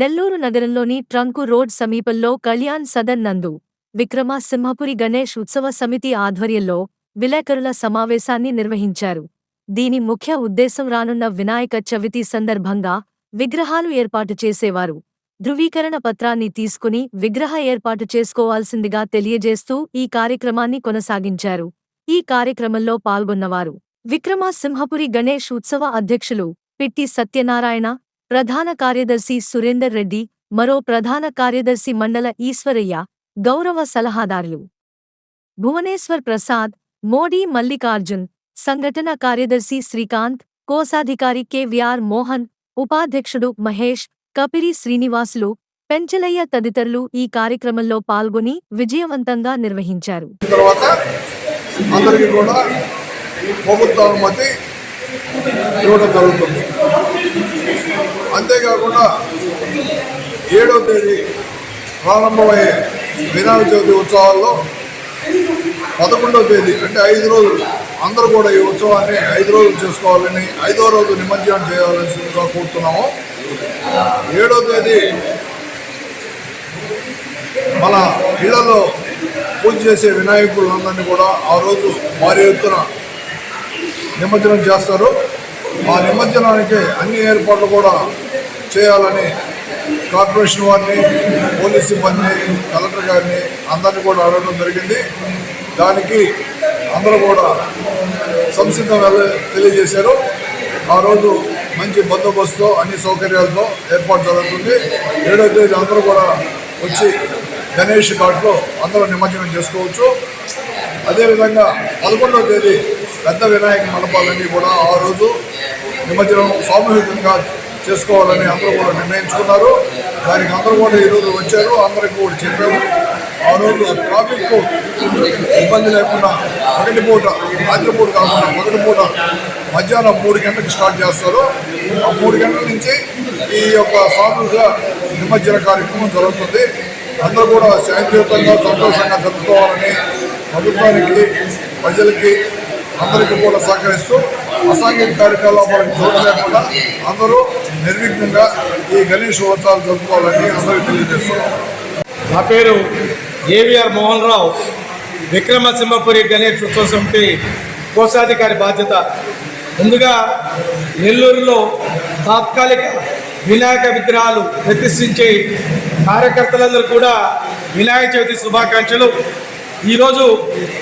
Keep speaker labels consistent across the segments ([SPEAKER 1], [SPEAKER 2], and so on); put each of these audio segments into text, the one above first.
[SPEAKER 1] నెల్లూరు నగరంలోని trunk road సమీపంలో కళ్యాణ్ సదన్ నందు విక్రమ సింహపురి గణేష్ ఉత్సవ సమితి ఆధ్వర్యంలో విలేకరుల సమావేశాన్ని నిర్వహించారు. దీని ముఖ్య ఉద్దేశం రానున్న వినాయక చవితి సందర్భంగా విగ్రహాలు ఏర్పాటు చేసేవారు. ధృవీకరణ పత్రాన్ని తీసుకుని విగ్రహ ఏర్పాటు చేసుకోవాల్సిందిగా తెలియజేస్తూ ఈ కార్యక్రమాన్ని కొనసాగించారు. ఈ కార్యక్రమంలో పాల్గొన్నవారు విక్రమ సింహపురి గణేష్ ఉత్సవ అధ్యక్షులు పిట్టి సత్యనారాయణ ప్రధాన కార్యదర్శి సురేందర్ రెడ్డి మరో ప్రధాన కార్యదర్శి మండల ఈశ్వరయ్య గౌరవ సలహాదారులు. భువనేశ్వర్ ప్రసాద్ మోడీ మల్లికార్జున్ సంఘటన కార్యదర్శి శ్రీకాంత్ కోశాధికారి కెవిఆర్ మోహన్ ఉపాధ్యక్షుడు మహేష్ కపిరి శ్రీనివాసులు పెంచలయ్య తదితరులు ఈ కార్యక్రమంలో పాల్గొని విజయవంతంగా నిర్వహించారు.
[SPEAKER 2] అంతేకాకుండా ఏడో తేదీ ప్రారంభమయ్యే వినాయక చవితి ఉత్సవాల్లో పదకొండవ తేదీ అంటే ఐదు రోజులు. అందరూ కూడా ఈ ఉత్సవాన్ని ఐదు రోజులు చేసుకోవాలని ఐదో రోజు నిమజ్జనం చేయాలని కోరుతున్నాము. ఏడో తేదీ మన ఇళ్ళలో పూజ చేసే వినాయకులందరినీ కూడా ఆ రోజు వారి ఎత్తున నిమజ్జనం చేస్తారు. ఆ నిమజ్జనానికి అన్ని ఏర్పాట్లు కూడా చేయాలని కార్పొరేషన్ వారిని పోలీస్ సిబ్బంది కలెక్టర్ గారిని అందరినీ కూడా అడగడం జరిగింది. దానికి అందరూ కూడా సంసిద్ధం తెలియజేశారు. ఆ రోజు మంచి బందోబస్తుతో అన్ని సౌకర్యాలతో ఏర్పాటు జరుగుతుంది. ఏడో తేదీ అందరూ కూడా వచ్చి గణేష్ ఘాట్లో అందరూ నిమజ్జనం చేసుకోవచ్చు. అదేవిధంగా పదకొండవ తేదీ పెద్ద వినాయక మండపాలన్నీ కూడా ఆ రోజు నిమజ్జనం సామూహికంగా చేసుకోవాలని అందరూ కూడా నిర్ణయించుకున్నారు. దానికి అందరూ కూడా ఈరోజు వచ్చారు. అందరికీ కూడా చెప్పాము. ఆ రోజు ట్రాఫిక్ ఇబ్బంది లేకుండా ఒకటి పూట రాత్రి పూట కాకుండా మొదటి పూట మధ్యాహ్నం మూడు గంటలకు స్టార్ట్ చేస్తారు. ఆ మూడు గంటల నుంచి ఈ యొక్క సామూహిక నిమజ్జన కార్యక్రమం జరుగుతుంది. అందరూ కూడా శాంతియుతంగా సంతోషంగా జరుపుకోవాలని ప్రభుత్వానికి ప్రజలకి అందరికీ కూడా సహకరిస్తూ అసాంఘిక కార్యకలాపాలకు చోటు లేకుండా అందరూ నిర్విఘ్నంగా ఈ గణేష్ ఉత్సవాలు జరుపుకోవాలని అందరికీ తెలియజేస్తున్నాం
[SPEAKER 3] నా పేరు ఏవిఆర్ మోహన్ రావు. విక్రమసింహపురి గణేష్ ఉత్సవ సమితి కోశాధికారి బాధ్యత. ముందుగా నెల్లూరులో తాత్కాలిక వినాయక విగ్రహాలు ప్రతిష్ఠించే కార్యకర్తలందరూ కూడా వినాయక చవితి శుభాకాంక్షలు. ఈరోజు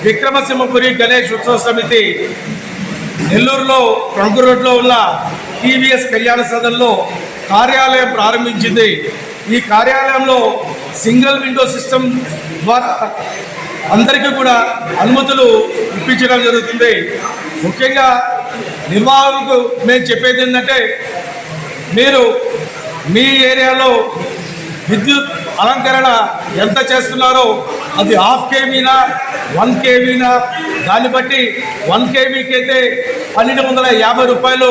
[SPEAKER 3] విక్రమసింహపురి గణేష్ ఉత్సవ సమితి నెల్లూరులో రంగు రోడ్లో ఉన్న టీవీఎస్ కళ్యాణ సదన్లో కార్యాలయం ప్రారంభించింది. ఈ కార్యాలయంలో సింగిల్ విండో సిస్టమ్ ద్వారా అందరికీ కూడా అనుమతులు ఇప్పించడం జరుగుతుంది. ముఖ్యంగా నిర్వాహకులకు మేము చెప్పేది ఏంటంటే మీరు మీ ఏరియాలో విద్యుత్ అలంకరణ ఎంత చేస్తున్నారో అది హాఫ్ కేవీనా వన్ కేవీనా? దాన్ని బట్టి వన్ కేవీకి అయితే పన్నెండు వందల యాభై రూపాయలు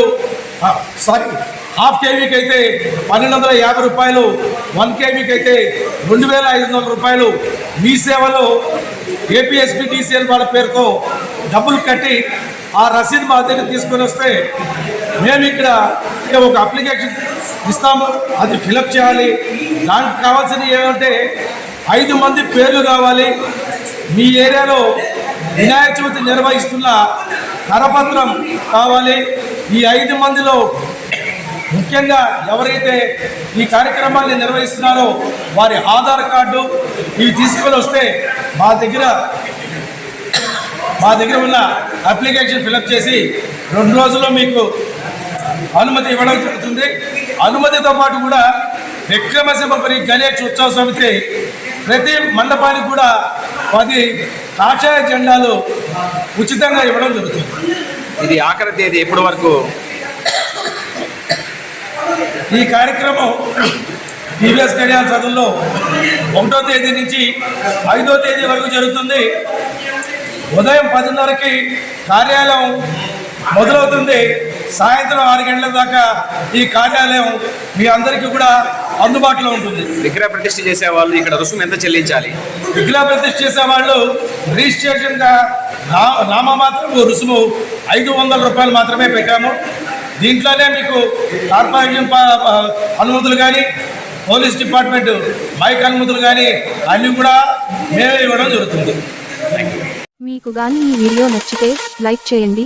[SPEAKER 3] సారీ హాఫ్ కేవీకి అయితే పన్నెండు వందల యాభై రూపాయలు వన్ కేవీకి అయితే రెండు వేల ఐదు వందల రూపాయలు. మీ సేవలో ఏపీఎస్పీ వాళ్ళ పేరుతో డబ్బులు కట్టి ఆ రసీదు మా దగ్గర తీసుకొని వస్తే మేము ఇక్కడ ఒక అప్లికేషన్ ఇస్తాము అది ఫిలప్ చేయాలి. దానికి కావాల్సినవి ఏమంటే ఐదు మంది పేర్లు కావాలి. మీ ఏరియాలో వినాయక చవితి నిర్వహిస్తున్న కరపత్రం కావాలి. ఈ ఐదు మందిలో ముఖ్యంగా ఎవరైతే ఈ కార్యక్రమాన్ని నిర్వహిస్తున్నారో వారి ఆధార్ కార్డు ఇవి తీసుకొని వస్తే మా దగ్గర మా దగ్గర ఉన్న అప్లికేషన్ ఫిలప్ చేసి రెండు రోజుల్లో మీకు అనుమతి ఇవ్వడం జరుగుతుంది. అనుమతితో పాటు కూడా విక్రమసింహపురి గణేష్ ఉత్సవ సమితి ప్రతి మండపానికి కూడా పది కాషాయ జెండాలు ఉచితంగా ఇవ్వడం జరుగుతుంది.
[SPEAKER 4] ఇది ఆఖరి తేదీ ఎప్పటి వరకు?
[SPEAKER 3] ఈ కార్యక్రమం టీవీఎస్ కళ్యాణ సదన్లో ఒకటో తేదీ నుంచి ఐదో తేదీ వరకు జరుగుతుంది. ఉదయం పదిన్నరకి కార్యాలయం మొదలవుతుంది. సాయంత్రం ఆరు గంటల దాకా ఈ కార్యాలయం మీ అందరికీ కూడా అందుబాటులో ఉంటుంది.
[SPEAKER 4] విగ్రహ ప్రతిష్ఠ చేసే వాళ్ళు ఇక్కడ రుసుము ఎంత చెల్లించాలి?
[SPEAKER 3] విగ్రహ ప్రతిష్ఠ చేసే వాళ్ళు రిజిస్ట్రేషన్గా నా నామమాత్రం రుసుము ఐదు వందల రూపాయలు మాత్రమే పెట్టాము. దీంట్లోనే మీకు కార్పొరేషన్ అనుమతులు కానీ పోలీస్ డిపార్ట్మెంట్ మైక్ అనుమతులు కానీ అన్నీ కూడా మేమే ఇవ్వడం జరుగుతుంది.
[SPEAKER 5] మీకు గాని ఈ వీడియో నచ్చితే లైక్ చేయండి